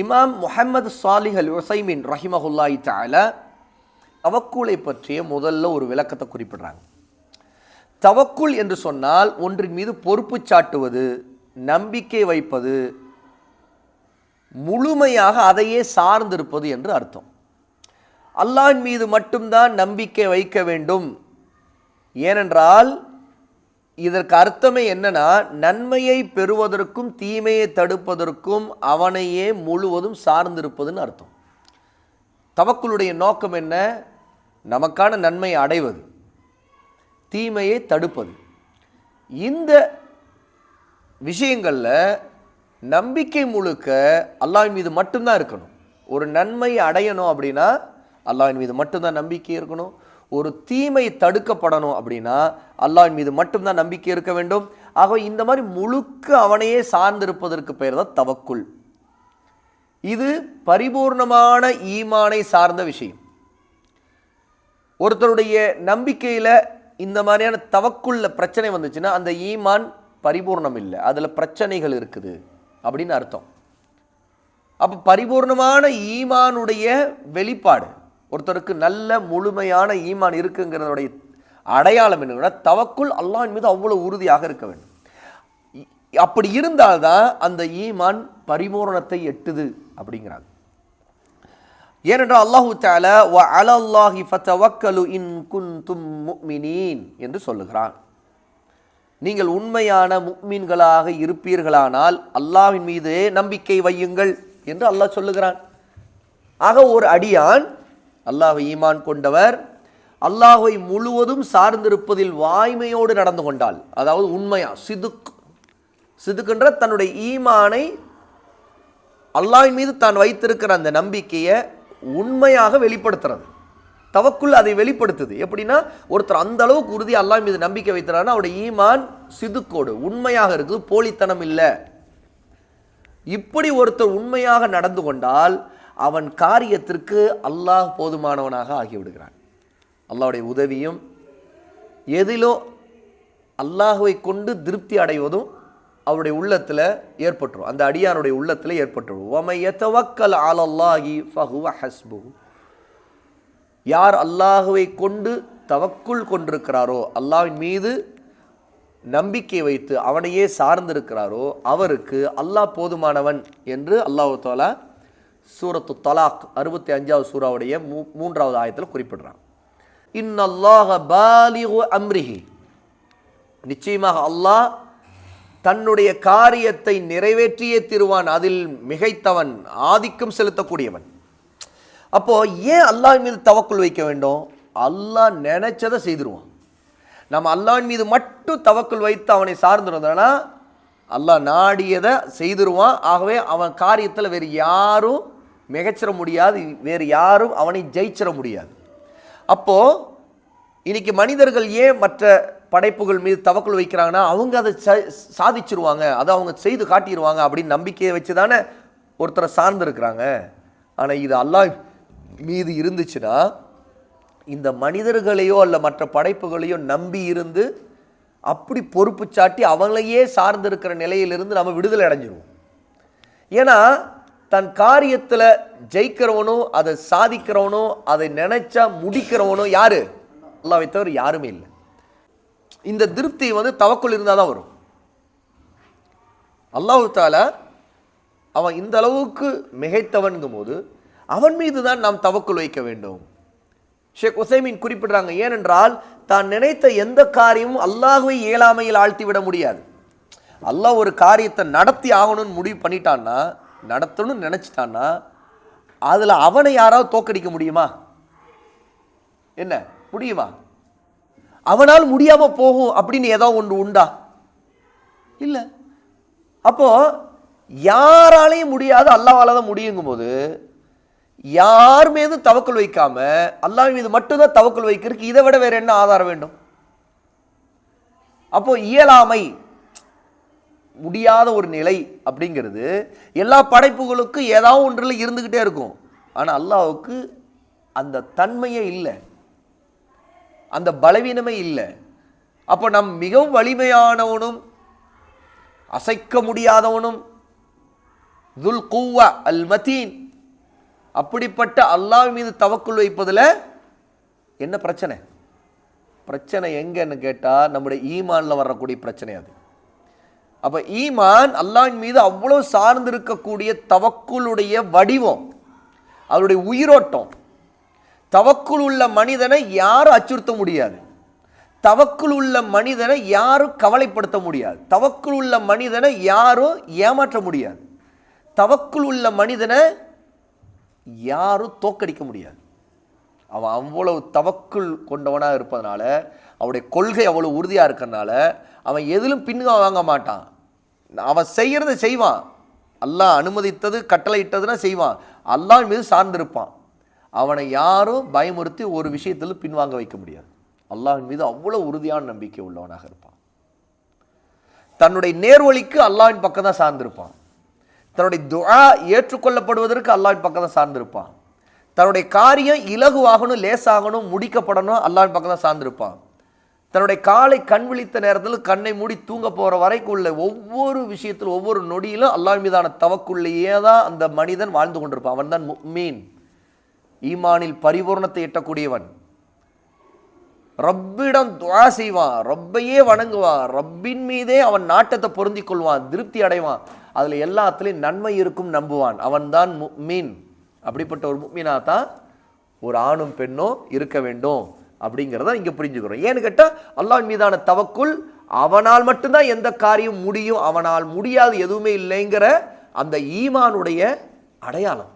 இமாம் முஹம்மது சாலிஹ் அல் உசைமின் ரஹிமஹுல்லாய் தால தவக்குலை பற்றிய முதல்ல ஒரு விளக்கத்தை குறிப்பிடுறாங்க. தவக்குல் என்று சொன்னால் ஒன்றின் மீது பொறுப்பு சாட்டுவது நம்பிக்கை வைப்பது முழுமையாக அதையே சார்ந்திருப்பது என்று அர்த்தம். அல்லாஹின் மீது மட்டும்தான் நம்பிக்கை வைக்க வேண்டும். ஏனென்றால் இதற்கு அர்த்தமே என்னன்னா நன்மையை பெறுவதற்கும் தீமையை தடுப்பதற்கும் அவனையே முழுவதும் சார்ந்திருப்பதுன்னு அர்த்தம். தவக்குளுடைய நோக்கம் என்ன? நமக்கான நன்மையை அடைவது தீமையை தடுப்பது. இந்த விஷயங்களில் நம்பிக்கை முழுக்க அல்லாஹ்வின் மீது மட்டும்தான் இருக்கணும். ஒரு நன்மை அடையணும் அப்படின்னா அல்லாஹ்வின் மீது மட்டும்தான் நம்பிக்கை இருக்கணும். ஒரு தீமை தடுக்கப்படணும் அப்படின்னா அல்லாஹ்வின் மீது மட்டும்தான் நம்பிக்கை இருக்க வேண்டும். ஆக இந்த மாதிரி முழுக்க அவனையே சார்ந்திருப்பதற்கு பெயர் தான் தவக்குள் இது பரிபூர்ணமான ஈமானை சார்ந்த விஷயம். ஒருத்தருடைய நம்பிக்கையில் இந்த மாதிரியான தவக்குள்ள பிரச்சனை வந்துச்சுன்னா அந்த ஈமான் பரிபூர்ணம் இல்லை. அதில் பிரச்சனைகள் இருக்குது அப்படின்னு அர்த்தம். அப்போ பரிபூர்ணமான ஈமானுடைய வெளிப்பாடு ஒருத்தருக்கு நல்ல முழுமையான ஈமான் இருக்குங்கிறதுடைய அடையாளம் என்னன்னா தவக்குள் அல்லாஹின் மீது அவ்வளோ உறுதியாக இருக்க வேண்டும். அப்படி இருந்தால்தான் அந்த ஈமான் பரிபூரணத்தை எட்டுது அப்படிங்கிறாங்க. ஏனென்றால் அல்லாஹு தால வ அலல்லாஹி ஃபத்தவக்கலு இன் குன்தும் முக்மினீன் என்று சொல்லுகிறான். நீங்கள் உண்மையான முக்மீன்களாக இருப்பீர்களானால் அல்லாஹ்வின் மீது நம்பிக்கை வையுங்கள் என்று அல்லாஹ் சொல்லுகிறான். ஆக ஒரு அடியான் அல்லாஹை ஈமான் கொண்டவர். அல்லாஹை முழுவதும் சார்ந்திருப்பதில் வாய்மையோடு நடந்து கொண்டால் அதாவது உண்மையா சிதுக். சிதுக்குன்ற தன்னுடைய ஈமானை அல்லாஹ் மீது தான் வைத்திருக்கிற அந்த நம்பிக்கையை உண்மையாக வெளிப்படுத்துறது. தவக்குள் அதை வெளிப்படுத்துது. எப்படின்னா ஒருத்தர் அந்த அளவுக்கு உறுதி அல்லாஹ் மீது நம்பிக்கை வைக்கிறாருன்னா அவருடைய ஈமான் சிதுக்கோடு உண்மையாக இருக்குது போலித்தனம் இல்லை. இப்படி ஒருத்தர் உண்மையாக நடந்து கொண்டால் அவன் காரியத்திற்கு அல்லாஹ் போதுமானவனாக ஆகிவிடுகிறான். அல்லாவுடைய உதவியும் எதிலோ அல்லாஹுவை கொண்டு திருப்தி அடைவதும் அவருடைய உள்ளத்தில் ஏற்பட்டுரும். அந்த அடியானுடைய உள்ளத்தில் ஏற்பட்டுரும். ஒமை எத்தவக்கல் அலல்லாஹி ஃபஹுவ ஹஸ்பு யார் அல்லாஹுவை கொண்டு தவக்குள் கொண்டிருக்கிறாரோ அல்லாவின் மீது நம்பிக்கை வைத்து அவனையே சார்ந்திருக்கிறாரோ அவருக்கு அல்லாஹ் போதுமானவன் என்று அல்லாஹு தாலா சூரத்து தலாக் அறுபத்தி அஞ்சாவது சூறாவுடைய மூ மூன்றாவது ஆயத்தில் குறிப்பிடுறான். இன்னல்லாஹ பாலிஹு அம்ரிஹி. நிச்சயமாக அல்லாஹ் தன்னுடைய காரியத்தை நிறைவேற்றியே திருவான். அதில் மிகைத்தவன் ஆதிக்கம் செலுத்தக்கூடியவன். அப்போ ஏன் அல்லாஹ் மீது தவக்குள் வைக்க வேண்டும்? அல்லாஹ் நினைச்சதை செய்திருவான். நம்ம அல்லாஹின் மீது மட்டும் தவக்குள் வைத்து அவனை சார்ந்திருந்தோம்னா அல்லாஹ் நாடியதை செய்திருவான். ஆகவே அவன் காரியத்தில் வேறு யாரும் மிகச்சிட முடியாது. வேறு யாரும் அவனை ஜெயிச்சிட முடியாது. அப்போது இன்றைக்கி மனிதர்கள் ஏன் மற்ற படைப்புகள் மீது தவக்குள் வைக்கிறாங்கன்னா அவங்க அதை ச- சாதிச்சிருவாங்க அதை அவங்க செய்து காட்டிடுவாங்க அப்படின்னு நம்பிக்கையை வச்சு தானே ஒருத்தரை சார்ந்திருக்கிறாங்க ஆனால் இது அல்லாஹ் மீது இருந்துச்சுன்னா இந்த மனிதர்களையோ அல்ல மற்ற படைப்புகளையோ நம்பி இருந்து அப்படி பொறுப்பு சாட்டி அவங்களையே சார்ந்திருக்கிற நிலையிலிருந்து நம்ம விடுதலை அடைஞ்சிருவோம். ஏன்னா தன் காரியத்தில் ஜெயிக்கிறவனோ அதை சாதிக்கிறவனோ அதை நினைச்சா முடிக்கிறவனோ யாரு? அல்லாஹ்வை தவிர யாருமே இல்லை. இந்த திருப்தி வந்து தவக்குள் இருந்தால் தான் வரும். அல்லாஹு தாலா அவன் இந்த அளவுக்கு மிகைத்தவன்கும் போது அவன் மீது தான் நாம் தவக்குள் வைக்க வேண்டும். ஷேக் உசைமின் குறிப்பிடுறாங்க ஏனென்றால் தான் நினைத்த எந்த காரியமும் அல்லாஹுவை இயலாமையில் ஆழ்த்தி விட முடியாது. அல்லாஹ் ஒரு காரியத்தை நடத்தி ஆகணும்னு முடிவு பண்ணிட்டான்னா நடத்தணும்னு நினச்சிட்டான்னா அதில் அவனை யாராவது தோக்கடிக்க முடியுமா? என்ன? முடியுமா? அவனால் முடியாமல் போகும் அப்படின்னு ஏதோ ஒன்று உண்டா? இல்லை. அப்போ யாராலையும் முடியாது அல்லாவால் தான் முடியுங்கும் போது யார் மீதும் தவக்கல் வைக்காம அல்லாஹ் மீது மட்டும்தான் தவக்கல் வைக்கிறதுக்கு இதை விட வேற என்ன ஆதாரம் வேண்டும்? அப்போ இயலாமை முடியாத ஒரு நிலை அப்படிங்கிறது எல்லா படைப்புகளுக்கும் ஏதாவது ஒன்றில் இருந்துக்கிட்டே இருக்கும். ஆனால் அல்லாவுக்கு அந்த தன்மையே இல்லை. அந்த பலவீனமே இல்லை. அப்போ நம் மிகவும் வலிமையானவனும் அசைக்க முடியாதவனும் துல் கூவா அல் மதீன் அப்படிப்பட்ட அல்லாஹ் மீது தவக்குள் வைப்பதில் என்ன பிரச்சனை? பிரச்சனை எங்கன்னு கேட்டால் நம்முடைய ஈமானில் வரக்கூடிய பிரச்சனை அது. அப்போ ஈமான் அல்லாஹ்வின் மீது அவ்வளோ சார்ந்து இருக்கக்கூடிய தவக்குளுடைய வடிவம் அவருடைய உயிரோட்டம். தவக்குள் உள்ள மனிதனை யாரும் அச்சுறுத்த முடியாது. தவக்குள் உள்ள மனிதனை யாரும் கவலைப்படுத்த முடியாது. தவக்குள் உள்ள மனிதனை யாரும் ஏமாற்ற முடியாது. தவக்குள் உள்ள மனிதனை யாரும் தோக்கடிக்க முடியாது. அவன் அவ்வளவு தவக்குள் கொண்டவனாக இருப்பதனால அவனுடைய கொள்கை அவ்வளோ உறுதியாக இருக்கிறனால அவன் எதிலும் பின்னுங்க வாங்க மாட்டான். அவன் செய்கிறத செய்வான். அல்லாஹ் அனுமதித்தது கட்டளையிட்டதுன்னா செய்வான். அல்லாஹ் மீது சார்ந்திருப்பான். அவனை யாரும் பயமுறுத்தி ஒரு விஷயத்தில் பின்வாங்க வைக்க முடியாது. அல்லாஹின் மீது அவ்வளோ உறுதியான நம்பிக்கை உள்ளவனாக இருப்பான். தன்னுடைய நேர்வழிக்கு அல்லாஹின் பக்கம் தான் சார்ந்திருப்பான். தன்னுடைய துஆ ஏற்றுக்கொள்ளப்படுவதற்கு அல்லாஹின் பக்கம் தான் சார்ந்திருப்பான். தன்னுடைய காரியம் இலகுவாகணும் லேசாகணும் முடிக்கப்படணும் அல்லாஹின் பக்கம் தான் சார்ந்திருப்பான். தன்னுடைய காலை கண் விழித்த நேரத்தில் கண்ணை மூடி தூங்க போகிற வரைக்கும் உள்ள ஒவ்வொரு விஷயத்தில் ஒவ்வொரு நொடியிலும் அல்லாஹ் மீதான தவக்குள்ளேயே தான் அந்த மனிதன் வாழ்ந்து கொண்டிருப்பான். அவன் தான் மீன் ஈமானில் பரிபூர்ணத்தை எட்டக்கூடியவன். ரப்பிடம் துவா செய்வான். ரப்பையே வணங்குவான். ரப்பின் மீதே அவன் நாட்டத்தை பொருந்திக் கொள்வான். திருப்தி அடைவான். அதில் எல்லாத்துலேயும் நன்மை இருக்கும் நம்புவான். அவன்தான் மீன் அப்படிப்பட்ட ஒரு முக்மீனா தான் ஒரு ஆணும் பெண்ணும் இருக்க வேண்டும். அப்படிங்கிறத இங்கே புரிஞ்சுக்கிறோம். ஏன்னு கேட்டால் அல்லாஹ் மீதான தவக்குள் அவனால் மட்டும்தான் எந்த காரியம் முடியும் அவனால் முடியாது எதுவுமே இல்லைங்கிற அந்த ஈமானுடைய அடையாளம்.